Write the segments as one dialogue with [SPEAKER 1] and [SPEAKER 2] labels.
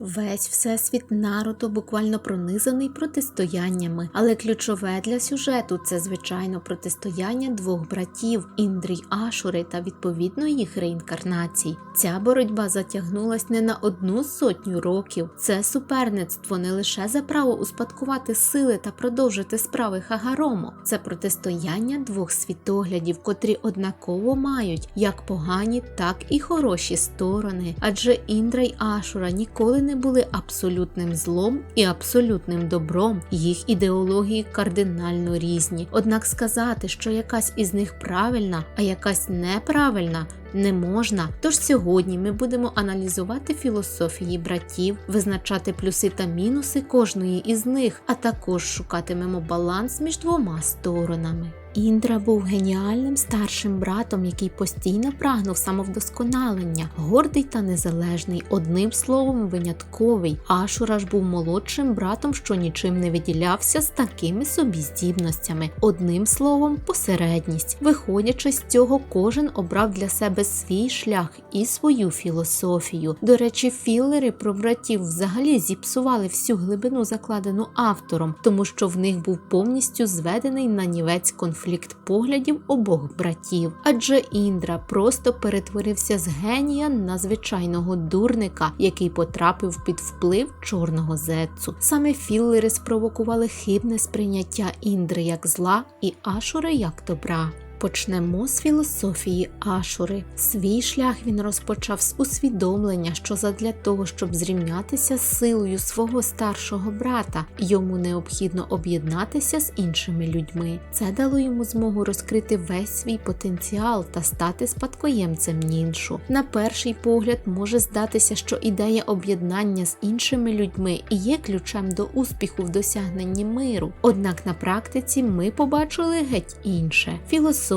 [SPEAKER 1] Весь всесвіт Наруто буквально пронизаний протистояннями, але ключове для сюжету це звичайно протистояння двох братів Індри й Ашури та відповідно їх реінкарнацій. Ця боротьба затягнулась не на одну сотню років. Це суперництво не лише за право успадкувати сили та продовжити справи Хагарому, це протистояння двох світоглядів, котрі однаково мають як погані, так і хороші сторони. Адже Індра й Ашура ніколи не були абсолютним злом і абсолютним добром. Їх ідеології кардинально різні. Однак сказати, що якась із них правильна, а якась неправильна. Не можна, тож сьогодні ми будемо аналізувати філософії братів, визначати плюси та мінуси кожної із них, а також шукатимемо баланс між двома сторонами. Індра був геніальним старшим братом, який постійно прагнув самовдосконалення, гордий та незалежний, одним словом, винятковий. Ашура ж був молодшим братом, що нічим не виділявся з такими собі здібностями. Одним словом, посередність. Виходячи з цього, кожен обрав для себе свій шлях і свою філософію. До речі, філери про братів взагалі зіпсували всю глибину, закладену автором, тому що в них був повністю зведений на нівець конфлікт поглядів обох братів. Адже Індра просто перетворився з генія на звичайного дурника, який потрапив під вплив чорного зецу. Саме філлери спровокували хибне сприйняття Індри як зла і Ашура як добра. Почнемо з філософії Ашури. Свій шлях він розпочав з усвідомлення, що задля того, щоб зрівнятися з силою свого старшого брата, йому необхідно об'єднатися з іншими людьми. Це дало йому змогу розкрити весь свій потенціал та стати спадкоємцем ніншу. На перший погляд може здатися, що ідея об'єднання з іншими людьми і є ключем до успіху в досягненні миру. Однак на практиці ми побачили геть інше. Філософія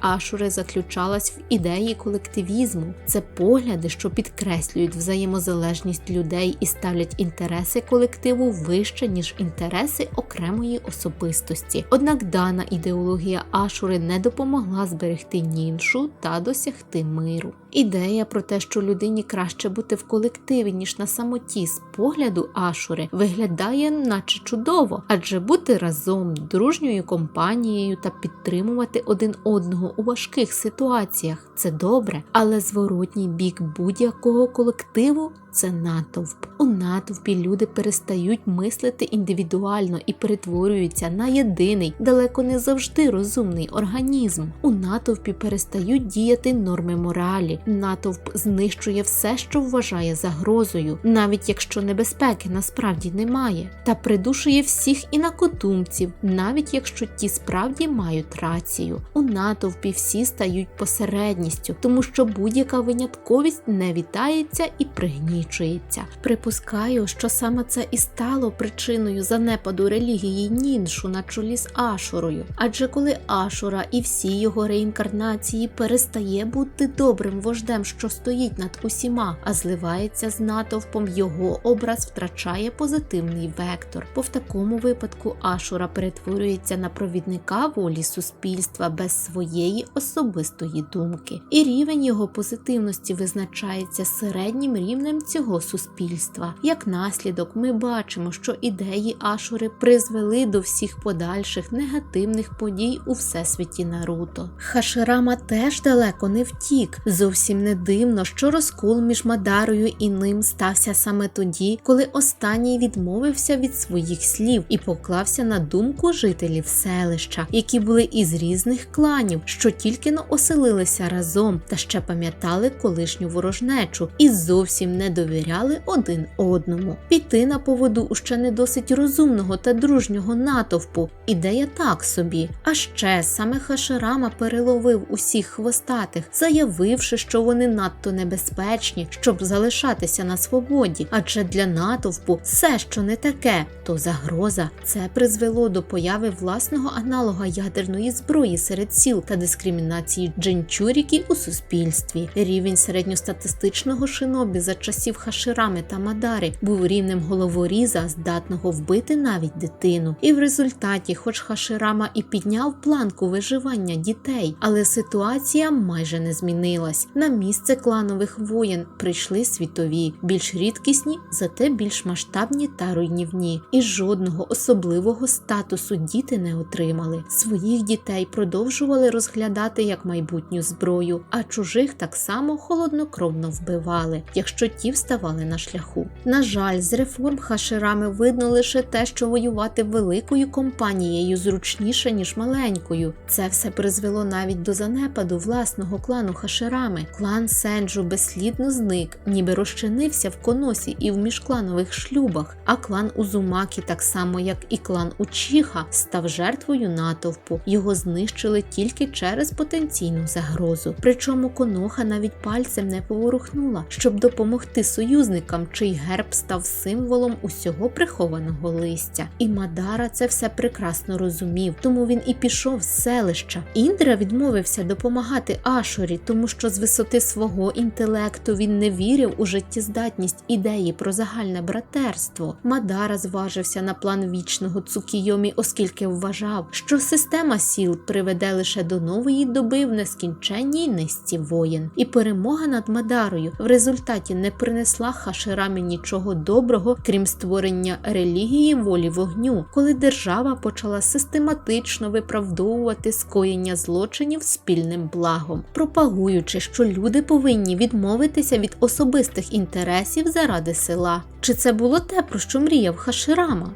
[SPEAKER 1] Ашури заключалась в ідеї колективізму. Це погляди, що підкреслюють взаємозалежність людей і ставлять інтереси колективу вище, ніж інтереси окремої особистості. Однак дана ідеологія Ашури не допомогла зберегти ніншу та досягти миру. Ідея про те, що людині краще бути в колективі, ніж на самоті з погляду Ашури, виглядає наче чудово, адже бути разом, дружньою компанією та підтримувати один одного у важких ситуаціях це добре, але зворотній бік будь-якого колективу це натовп. У натовпі люди перестають мислити індивідуально і перетворюються на єдиний, далеко не завжди розумний організм. У натовпі перестають діяти норми моралі. Натовп знищує все, що вважає загрозою, навіть якщо небезпеки насправді немає, та придушує всіх інакодумців, навіть якщо ті справді мають рацію. У натовпі всі стають посередністю, тому що будь-яка винятковість не вітається і пригнічується. Припускаю, що саме це і стало причиною занепаду релігії ніншу на чолі з Ашурою. Адже коли Ашура і всі його реінкарнації перестає бути добрим вождем, що стоїть над усіма, а зливається з натовпом, його образ втрачає позитивний вектор. Бо в такому випадку Ашура перетворюється на провідника волі суспільства без своєї особистої думки, і рівень його позитивності визначається середнім рівнем цього суспільства. Як наслідок, ми бачимо, що ідеї Ашури призвели до всіх подальших негативних подій у всесвіті Наруто. Хаширама теж далеко не втік. Зовсім не дивно, що розкол між Мадарою і ним стався саме тоді, коли останній відмовився від своїх слів і поклався на думку жителів селища, які були із різних кланів, що тільки но оселилися разом та ще пам'ятали колишню ворожнечу і зовсім не довіряли один одному. Піти на поводу у ще не досить розумного та дружнього натовпу. Ідея так собі. А ще саме Хаширама переловив усіх хвостатих, заявивши, що вони надто небезпечні, щоб залишатися на свободі. Адже для натовпу все, що не таке, то загроза. Це призвело до появи власного аналога ядерної зброї серед сіл та дискримінації джинчуріки у суспільстві. Рівень середньостатистичного шинобі за часів Хаширами та Мадари був рівнем головоріза, здатного вбити навіть дитину. І в результаті, хоч Хаширама і підняв планку виживання дітей, але ситуація майже не змінилась. На місце кланових воєн прийшли світові, більш рідкісні, зате більш масштабні та руйнівні. І жодного особливого статусу діти не отримали. Своїх дітей продовжували розглядати як майбутню зброю, а чужих так само холоднокровно вбивали, якщо ті вставали на шляху. На жаль, з реформ хашерами видно лише те, що воювати великою компанією зручніше ніж маленькою. Це все призвело навіть до занепаду власного клану хашерами. Клан Сенджу безслідно зник, ніби розчинився в коносі і в міжкланових шлюбах. А клан Узумакі, так само як і клан Учіха, став жертвою натовпу. Його знищили тільки через потенційну загрозу. Причому коноха навіть пальцем не поворухнула, щоб допомогти союзникам, чий герб став символом усього прихованого листя. І Мадара це все прекрасно розумів, тому він і пішов з селища. Індра відмовився допомагати Ашорі, тому що з висоти свого інтелекту він не вірив у життєздатність ідеї про загальне братерство. Мадара зважився на план вічного Цукійомі, оскільки вважав, що система сіл приведе лише до нової доби в нескінченній низці воєн. І перемога над Мадарою в результаті не принесла Хаширамі нічого доброго, крім створення релігії волі вогню, коли держава почала систематично виправдовувати скоєння злочинів спільним благом, пропагуючи, що люди повинні відмовитися від особистих інтересів заради села. Чи це було те, про що мріяв Хаширама?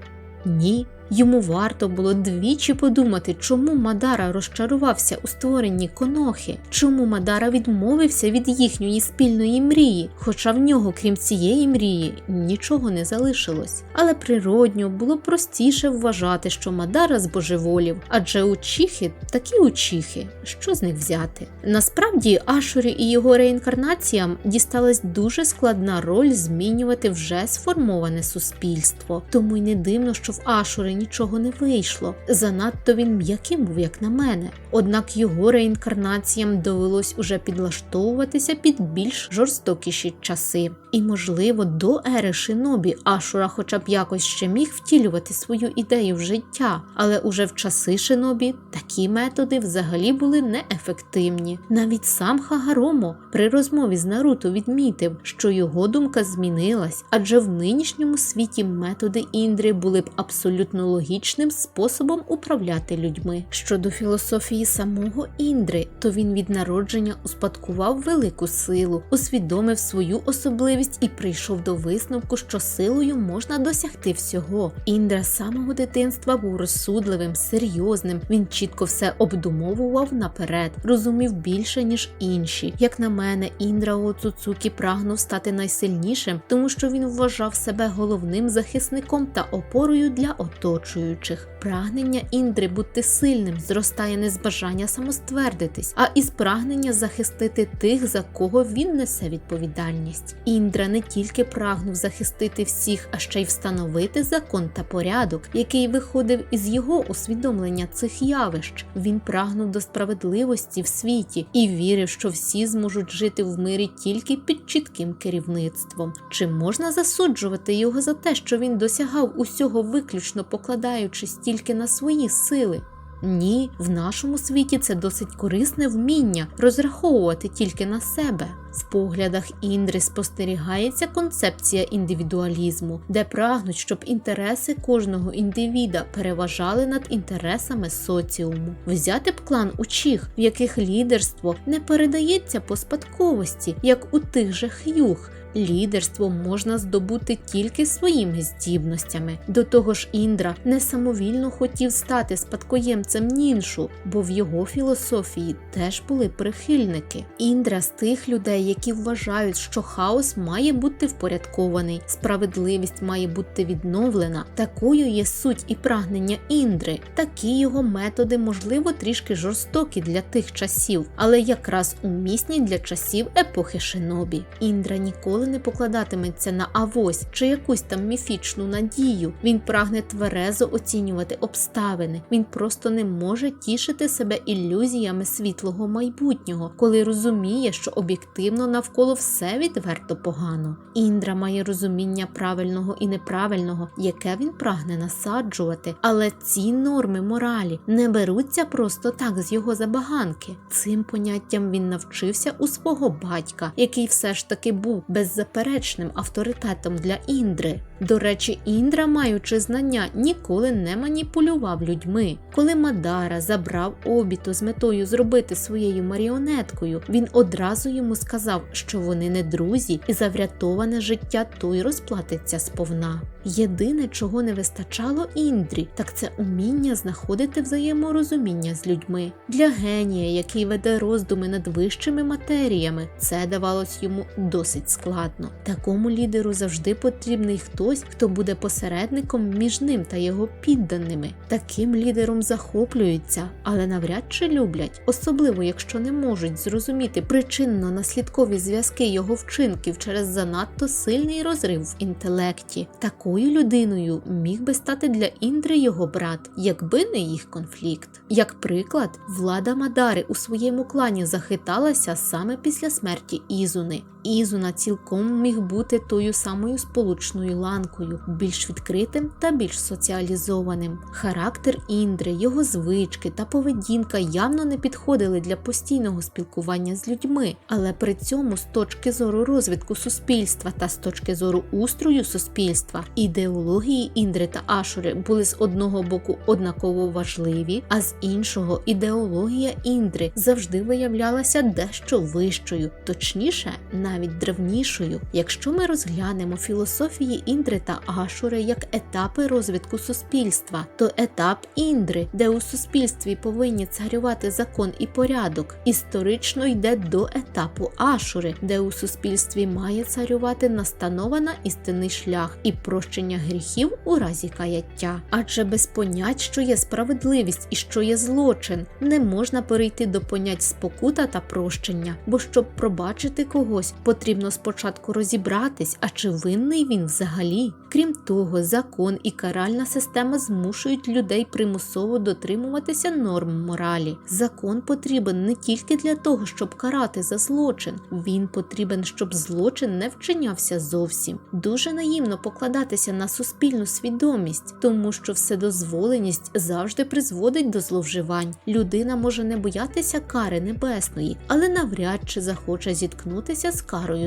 [SPEAKER 1] Ні. Йому варто було двічі подумати, чому Мадара розчарувався у створенні конохи, чому Мадара відмовився від їхньої спільної мрії, хоча в нього, крім цієї мрії, нічого не залишилось. Але природньо було простіше вважати, що Мадара збожеволів, адже учіхи такі учіхи, що з них взяти. Насправді, Ашурі і його реінкарнаціям дісталась дуже складна роль змінювати вже сформоване суспільство, тому й не дивно, що в Ашурі нічого не вийшло. Занадто він м'яким був, як на мене. Однак його реінкарнаціям довелось уже підлаштовуватися під більш жорстокіші часи. І, можливо, до ери Шинобі Ашура хоча б якось ще міг втілювати свою ідею в життя, але уже в часи Шинобі такі методи взагалі були неефективні. Навіть сам Хагаромо при розмові з Наруто відмітив, що його думка змінилась, адже в нинішньому світі методи Індри були б абсолютно логічним способом управляти людьми. Щодо філософії самого Індри, то він від народження успадкував велику силу, усвідомив свою особливість і прийшов до висновку, що силою можна досягти всього. Індра з самого дитинства був розсудливим, серйозним. Він чітко все обдумовував наперед, розумів більше ніж інші. Як на мене, Індра Оцуцукі прагнув стати найсильнішим, тому що він вважав себе головним захисником та опорою для оточуючих. Прагнення Індри бути сильним зростає не з бажання самоствердитись, а із прагнення захистити тих, за кого він несе відповідальність. Індра не тільки прагнув захистити всіх, а ще й встановити закон та порядок, який виходив із його усвідомлення цих явищ. Він прагнув до справедливості в світі і вірив, що всі зможуть жити в мирі тільки під чітким керівництвом. Чи можна засуджувати його за те, що він досягав усього виключно покладаючись тільки на свої сили? Ні, в нашому світі це досить корисне вміння розраховувати тільки на себе. В поглядах Індри спостерігається концепція індивідуалізму, де прагнуть, щоб інтереси кожного індивіда переважали над інтересами соціуму. Взяти б клан учих, в яких лідерство не передається по спадковості, як у тих же х'юг. Лідерство можна здобути тільки своїми здібностями. До того ж, Індра не самовільно хотів стати спадкоємцем ніншу, бо в його філософії теж були прихильники. Індра з тих людей, які вважають, що хаос має бути впорядкований, справедливість має бути відновлена. Такою є суть і прагнення Індри. Такі його методи, можливо, трішки жорстокі для тих часів, але якраз умісні для часів епохи Шинобі. Індра ніколи ніколи не покладатиметься на авось чи якусь там міфічну надію. Він прагне тверезо оцінювати обставини. Він просто не може тішити себе ілюзіями світлого майбутнього, коли розуміє, що об'єктивно навколо все відверто погано. Індра має розуміння правильного і неправильного, яке він прагне насаджувати, але ці норми моралі не беруться просто так з його забаганки. Цим поняттям він навчився у свого батька, який все ж таки був беззаперечним авторитетом для Індри. До речі, Індра, маючи знання, ніколи не маніпулював людьми. Коли Мадара забрав обіту з метою зробити своєю маріонеткою, він одразу йому сказав, що вони не друзі, і за врятоване життя той розплатиться сповна. Єдине, чого не вистачало Індрі, так це уміння знаходити взаєморозуміння з людьми. Для генія, який веде роздуми над вищими матеріями, це давалось йому досить складно. Такому лідеру завжди потрібний хтось, хто буде посередником між ним та його підданими. Таким лідером захоплюються, але навряд чи люблять, особливо якщо не можуть зрозуміти причинно-наслідкові зв'язки його вчинків через занадто сильний розрив в інтелекті. Такою людиною міг би стати для Індри його брат, якби не їх конфлікт. Як приклад, влада Мадари у своєму клані захиталася саме після смерті Ізуни. Ізуна цілком міг бути тою самою сполучною ланкою, більш відкритим та більш соціалізованим. Характер Індри, його звички та поведінка явно не підходили для постійного спілкування з людьми, але при цьому з точки зору розвитку суспільства та з точки зору устрою суспільства ідеології Індри та Ашури були з одного боку однаково важливі, а з іншого ідеологія Індри завжди виявлялася дещо вищою, точніше, навіть древнішою. Якщо ми розглянемо філософії Індри та Ашури як етапи розвитку суспільства, то етап Індри, де у суспільстві повинні царювати закон і порядок, історично йде до етапу Ашури, де у суспільстві має царювати настанова на істинний шлях і прощення гріхів у разі каяття. Адже без понять, що є справедливість і що є злочин, не можна перейти до понять спокута та прощення, бо щоб пробачити когось, потрібно спочатку розібратись, а чи винний він взагалі. Крім того, закон і каральна система змушують людей примусово дотримуватися норм моралі. Закон потрібен не тільки для того, щоб карати за злочин, він потрібен, щоб злочин не вчинявся зовсім. Дуже наївно покладатися на суспільну свідомість, тому що вседозволеність завжди призводить до зловживань. Людина може не боятися кари небесної, але навряд чи захоче зіткнутися з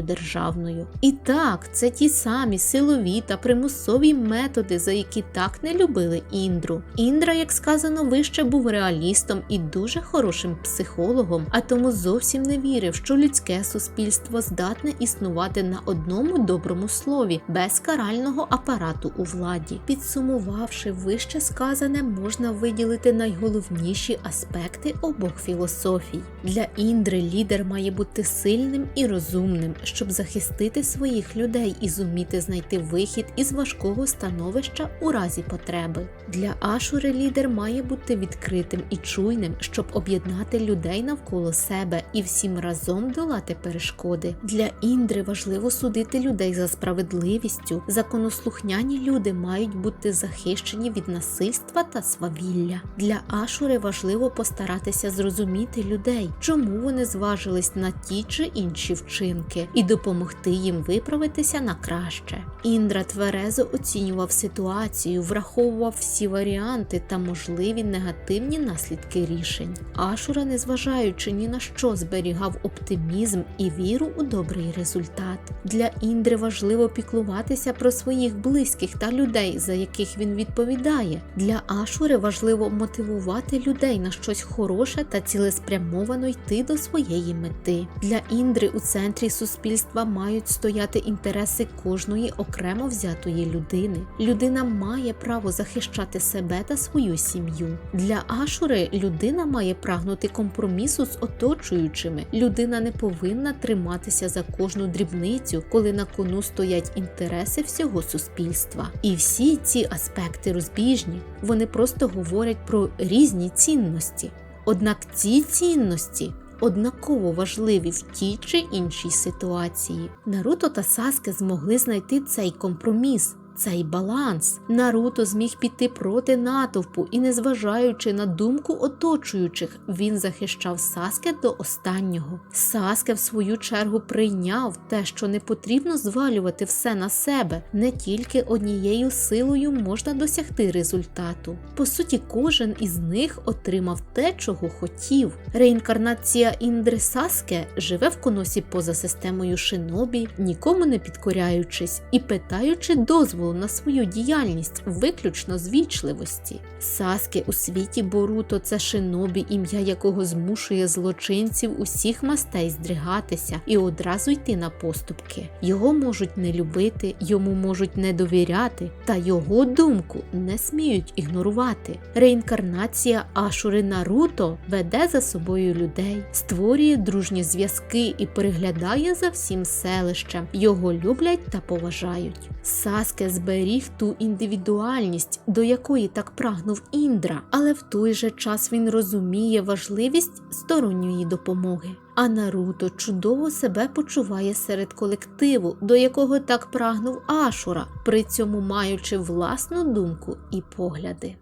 [SPEAKER 1] державною. І так, це ті самі силові та примусові методи, за які так не любили Індру. Індра, як сказано вище, був реалістом і дуже хорошим психологом, а тому зовсім не вірив, що людське суспільство здатне існувати на одному доброму слові без карального апарату у владі. Підсумувавши вище сказане, можна виділити найголовніші аспекти обох філософій. Для Індри лідер має бути сильним і розумним, щоб захистити своїх людей і зуміти знайти вихід із важкого становища у разі потреби. Для Ашури лідер має бути відкритим і чуйним, щоб об'єднати людей навколо себе і всім разом долати перешкоди. Для Індри важливо судити людей за справедливістю. Законослухняні люди мають бути захищені від насильства та свавілля. Для Ашури важливо постаратися зрозуміти людей, чому вони зважились на ті чи інші вчинки, і допомогти їм виправитися на краще. Індра тверезо оцінював ситуацію, враховував всі варіанти та можливі негативні наслідки рішень. Ашура, незважаючи ні на що, зберігав оптимізм і віру у добрий результат. Для Індри важливо піклуватися про своїх близьких та людей, за яких він відповідає. Для Ашури важливо мотивувати людей на щось хороше та цілеспрямовано йти до своєї мети. Для Індри у центрі суспільства мають стояти інтереси кожної окремо взятої людини. Людина має право захищати себе та свою сім'ю. Для Ашури людина має прагнути компромісу з оточуючими. Людина не повинна триматися за кожну дрібницю, коли на кону стоять інтереси всього суспільства. І всі ці аспекти розбіжні, вони просто говорять про різні цінності. Однак ці цінності однаково важливі в тій чи іншій ситуації. Наруто та Саске змогли знайти цей компроміс. Цей баланс Наруто зміг піти проти натовпу і, незважаючи на думку оточуючих, він захищав Саске до останнього. Саске, в свою чергу, прийняв те, що не потрібно звалювати все на себе. Не тільки однією силою можна досягти результату. По суті, кожен із них отримав те, чого хотів. Реінкарнація Індри Саске живе в коносі поза системою шинобі, нікому не підкоряючись і питаючи дозволу на свою діяльність виключно з вічливості. Саске у світі Боруто це шинобі, ім'я якого змушує злочинців усіх мастей здригатися і одразу йти на поступки. Його можуть не любити, йому можуть не довіряти, та його думку не сміють ігнорувати. Реінкарнація Ашури Наруто веде за собою людей, створює дружні зв'язки і переглядає за всім селищем. Його люблять та поважають. Саске зберіг ту індивідуальність, до якої так прагнув Індра, але в той же час він розуміє важливість сторонньої допомоги. А Наруто чудово себе почуває серед колективу, до якого так прагнув Ашура, при цьому маючи власну думку і погляди.